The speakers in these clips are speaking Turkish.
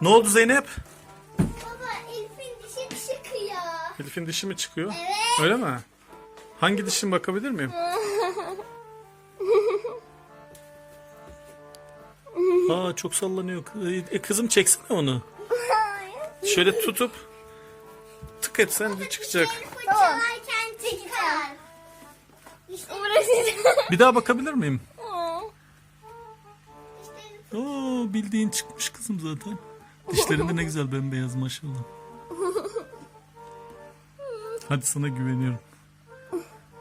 Ne oldu Zeynep? Baba Elif'in dişi çıkıyor. Elif'in dişi mi çıkıyor? Evet. Öyle mi? Hangi dişin bakabilir miyim? Aa çok sallanıyor. E, kızım çeksene onu. Şöyle tutup tık etsen de çıkacak. Fırçalarken çıkar. İşte Burası. Bir daha bakabilir miyim? Oo bildiğin çıkmış kızım zaten. Dişlerin de ne güzel bembeyaz maşallah. Hadi sana güveniyorum.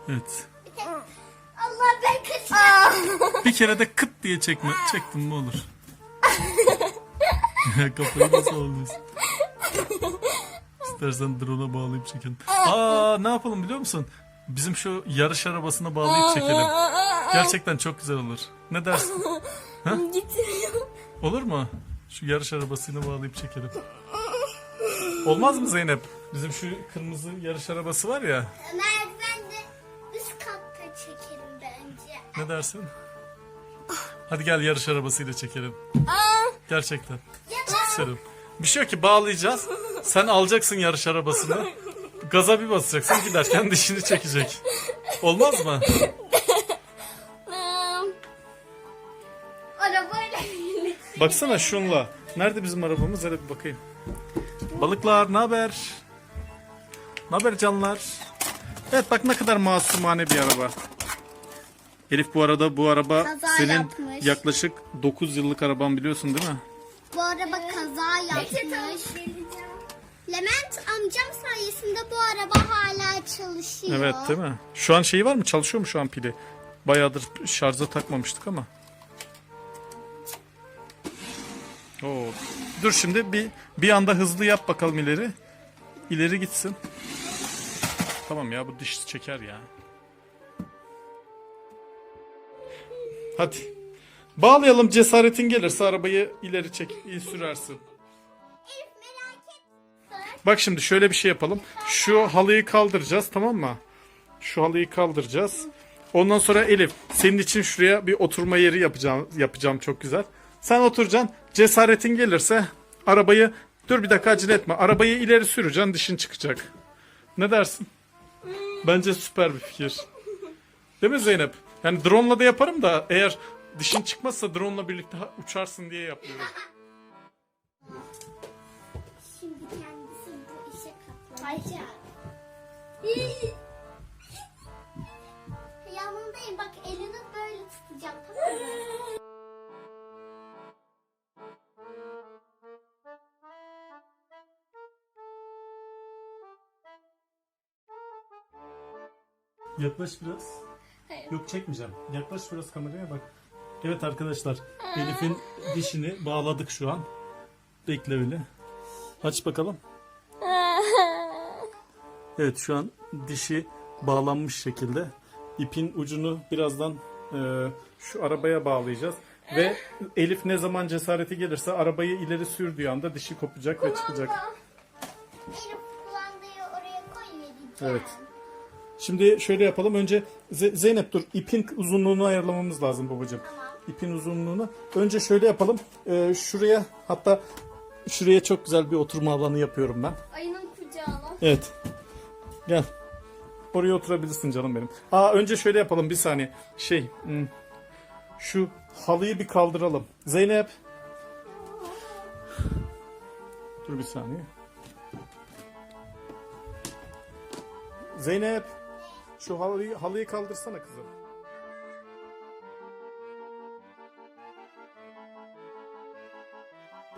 Evet. Allah ben kaçırdım. Bir kere de kıt diye çekme. Çektim mi olur. Kafayı da sallıyorsun. İstersen drone'a bağlayıp çekelim. Aa ne yapalım biliyor musun? Bizim şu yarış arabasına bağlayıp çekelim. Gerçekten çok güzel olur. Ne dersin? Getiriyor. Olur mu? Şu yarış arabasını bağlayıp çekelim. Olmaz mı Zeynep? Bizim şu kırmızı yarış arabası var ya. Merdivende üst katta çekelim bence. Ne dersin? Hadi gel yarış arabasıyla çekelim. Gerçekten. İsterim. Bir şey yok ki bağlayacağız. Sen alacaksın yarış arabasını. Gaza bir basacaksın giderken dişini çekecek. Olmaz mı? Baksana şunla. Nerede bizim arabamız? Hadi bir bakayım. Balıklar ne haber? Ne haber canlar? Evet bak ne kadar masumane bir araba. Elif bu arada bu araba Kaza senin yapmış. yaklaşık 9 yıllık araban biliyorsun değil mi? Bu araba kaza yapmış. Levent amcam sayesinde bu araba hala çalışıyor. Evet değil mi? Şu an şeyi var mı? Çalışıyor mu şu an pili? Bayağıdır şarja takmamıştık ama. Oo. Dur şimdi bir bir anda hızlı yap bakalım ileri. İleri gitsin. Tamam ya bu diş çeker ya. Hadi. Bağlayalım cesaretin gelirse arabayı ileri çek, iyi sürersin. Bak şimdi şöyle bir şey yapalım. Şu halıyı kaldıracağız tamam mı? Şu halıyı kaldıracağız. Ondan sonra Elif senin için şuraya bir oturma yeri yapacağım yapacağım çok güzel. Sen oturacaksın. Cesaretin gelirse arabayı dur bir dakika acele etme. Arabayı ileri süreceksin dişin çıkacak. Ne dersin? Bence süper bir fikir. Değil mi Zeynep? Yani drone'la da yaparım da eğer dişin çıkmazsa drone'la birlikte uçarsın diye yapıyorum. Şimdi kendisi bu işe katlanacak. Yaklaş biraz. Yok çekmeyeceğim. Yaklaş biraz kameraya bak. Evet arkadaşlar. Elif'in dişini bağladık şu an. Bekle öyle. Aç bakalım. Evet şu an dişi bağlanmış şekilde. İpin ucunu birazdan e, şu arabaya bağlayacağız. Ve Elif ne zaman cesareti gelirse arabayı ileri sürdüğü anda dişi kopacak ve çıkacak. Elif kumandayı oraya koy ve gideceğim. Evet. Şimdi şöyle yapalım. Önce Ze- Zeynep dur. İpin uzunluğunu ayarlamamız lazım babacığım. İpin uzunluğunu. Önce şöyle yapalım. Ee, şuraya hatta şuraya çok güzel bir oturma alanı yapıyorum ben. Ayının kucağına. Evet. Gel. Oraya oturabilirsin canım benim. Aa önce şöyle yapalım bir saniye. Şey, hmm, şu halıyı bir kaldıralım. Zeynep. Dur bir saniye. Zeynep. Şu halıyı, halıyı kaldırsana kızım.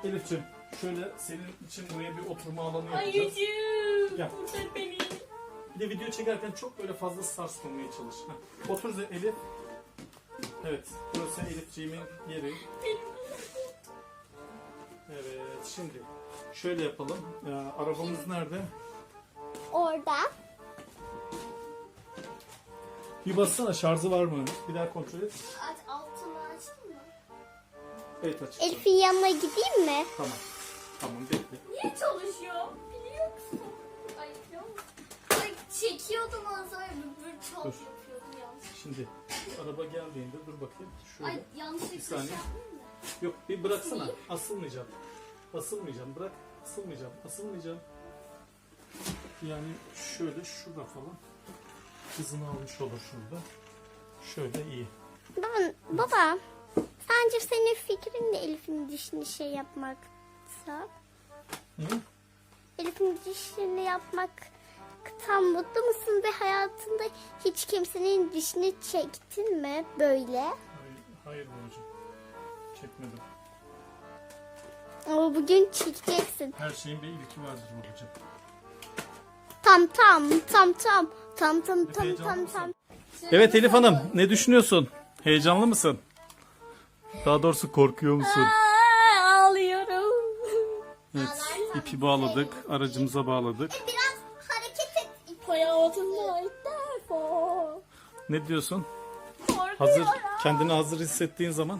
Elif'ciğim şöyle senin için buraya bir oturma alanı yapacağız. Ayıcığım. Gel. Kurtar beni. Bir de video çekerken çok böyle fazla sarsmamaya çalış. Heh. Otur Ze- Elif. Evet. Burası Elifciğimin yeri. Evet. Şimdi şöyle yapalım. Ee, arabamız nerede? Bir bassana şarjı var mı? Bir daha kontrol et. Aç altını açtın mı? Evet aç. Elif'in yanına gideyim mi? Tamam. Tamam bekle. Niye çalışıyor? Biliyor musun? Ay biliyor musun? Ay çekiyordum az önce bir çok Dur. yapıyordum yanlış. Şimdi araba geldiğinde dur bakayım. Şöyle. Ay yanlışlıkla Bir saniye. şey mı? Yok bir bıraksana. Asılmayacağım. Asılmayacağım bırak. Asılmayacağım. Asılmayacağım. Yani şöyle şurada falan. Hızını almış olur şurada. Şöyle iyi. Baba, baba sence senin fikrin de Elif'in dişini şey yapmaksa? Hı? Elif'in dişini yapmak tam mutlu musun ve hayatında hiç kimsenin dişini çektin mi böyle? Hayır, hayır babacığım. Çekmedim. Ama bugün çekeceksin. Her şeyin bir ilki vardır babacığım. Tam tam tam tam tam tam tam tam tam. Evet Elif Hanım ne düşünüyorsun? Heyecanlı mısın? Daha doğrusu korkuyor musun? Aa, ağlıyorum. Evet. ipi bağladık. Aracımıza bağladık. Biraz hareket et. Hayatımda ilk defa. Ne diyorsun? Korkuyorum. Hazır kendini hazır hissettiğin zaman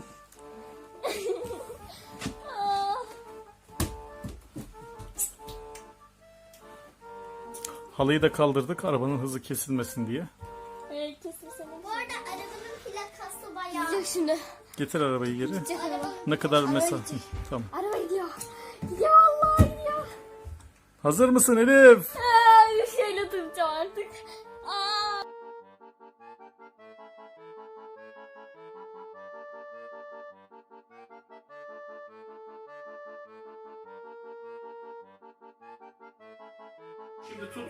halıyı da kaldırdık arabanın hızı kesilmesin diye. evet. Bu arada arabanın plakası bayağı. Gidiyor şimdi. Getir arabayı geri. Arabanın Ne kadar mesafe? Tamam. Araba gidiyor. Gidiyor Allah gidiyor. Hazır mısın Elif? Aa, Şimdi tut.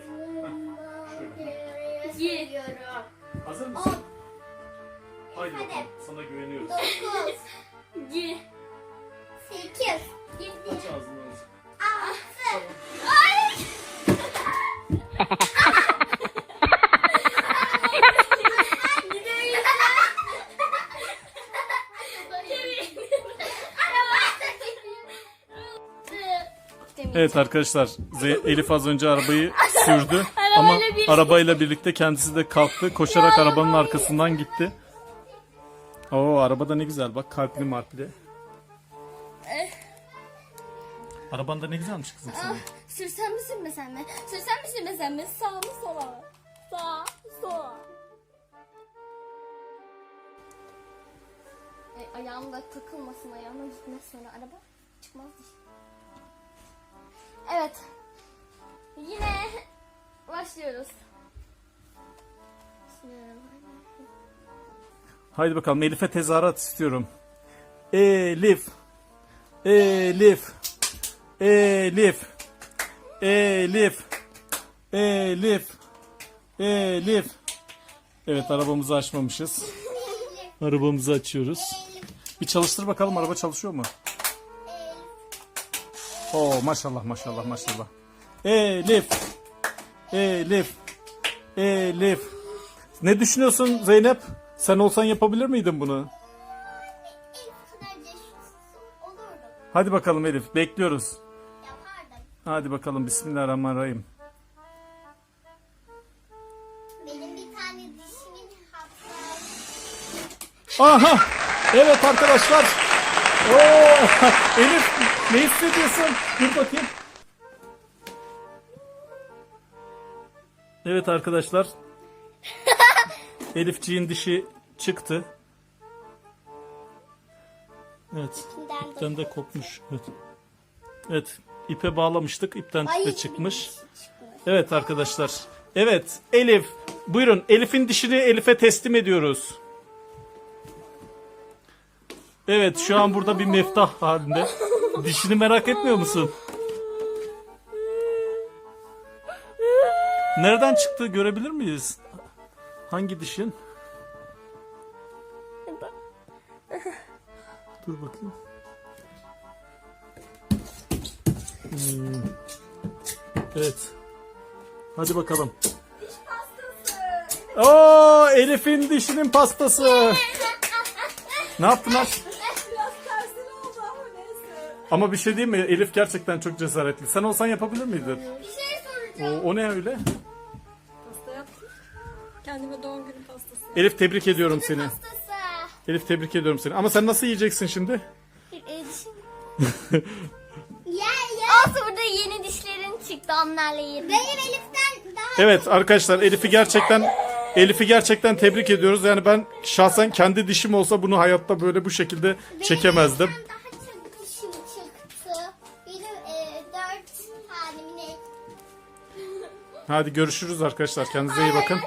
Ye. Hazır mısın? Haydi Hadi. bakalım. Sana güveniyoruz. 9, Ye. 8, 7, Aç ağzını. 6, Evet arkadaşlar Ze- Elif az önce arabayı sürdü ama Arabayla birlikte- arabayla birlikte kendisi de kalktı koşarak arabanın arkasından gitti. Oo arabada ne güzel bak kalpli marpli. Arabanda ne güzelmiş kızım senin. Sürsem mi sürmesem mi? Sürsem mi sürmesem mi? Sağ mı sola mı? Sağ, sola. E, ayağımda takılmasın, ayağıma gitmez sonra araba çıkmaz dışarı. Evet. Yine başlıyoruz. Haydi bakalım Elif'e tezahürat istiyorum. Elif. Elif. Elif. Elif. Elif. Elif. Evet arabamızı açmamışız. Arabamızı açıyoruz. Bir çalıştır bakalım araba çalışıyor mu? Oo maşallah maşallah maşallah. Elif. Elif. Elif. Ne düşünüyorsun Zeynep? Sen olsan yapabilir miydin bunu? Hadi bakalım Elif bekliyoruz. Yapardım. Hadi bakalım Bismillahirrahmanirrahim. Benim bir tane dişimin hatta Aha! Evet arkadaşlar. Oo! Elif ne hissediyorsun? Dur bakayım. Evet arkadaşlar. Elifciğin dişi çıktı. Evet. de İpten de kopmuş. Evet. Evet. ipe bağlamıştık. İpten de çıkmış. Evet arkadaşlar. Evet Elif. Buyurun Elif'in dişini Elif'e teslim ediyoruz. Evet şu an burada bir meftah halinde. Dişini merak etmiyor musun? Nereden çıktı görebilir miyiz? Hangi dişin? Dur bakayım. Hmm. Evet. Hadi bakalım. Oo, Elif'in dişinin pastası. ne yaptılar? Biraz Ama bir şey diyeyim mi? Elif gerçekten çok cesaretli. Sen olsan yapabilir miydin? bir şey soracağım. O, o ne öyle? Pasta yaptım. Kendime doğum günü pastası. Elif tebrik ediyorum seni. Hastası. Elif tebrik ediyorum seni. Ama sen nasıl yiyeceksin şimdi? Ye ye. Olsun burada yeni dişlerin çıktı onlarla yedim. Benim Elif'ten daha Evet arkadaşlar Elif'i gerçekten Elif'i gerçekten tebrik ediyoruz. Yani ben şahsen kendi dişim olsa bunu hayatta böyle bu şekilde çekemezdim. Hadi görüşürüz arkadaşlar. Kendinize iyi bakın.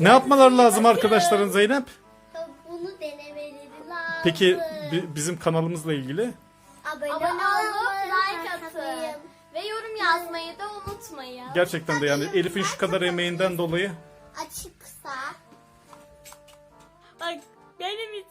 Ne yapmaları lazım arkadaşların Zeynep? Bunu denemeleri lazım. Peki bi- bizim kanalımızla ilgili? abone, Abone olup like atın. Ve yorum yazmayı da unutmayın. Gerçekten de yani Elif'in şu kadar emeğinden dolayı Açıksa Bak benim için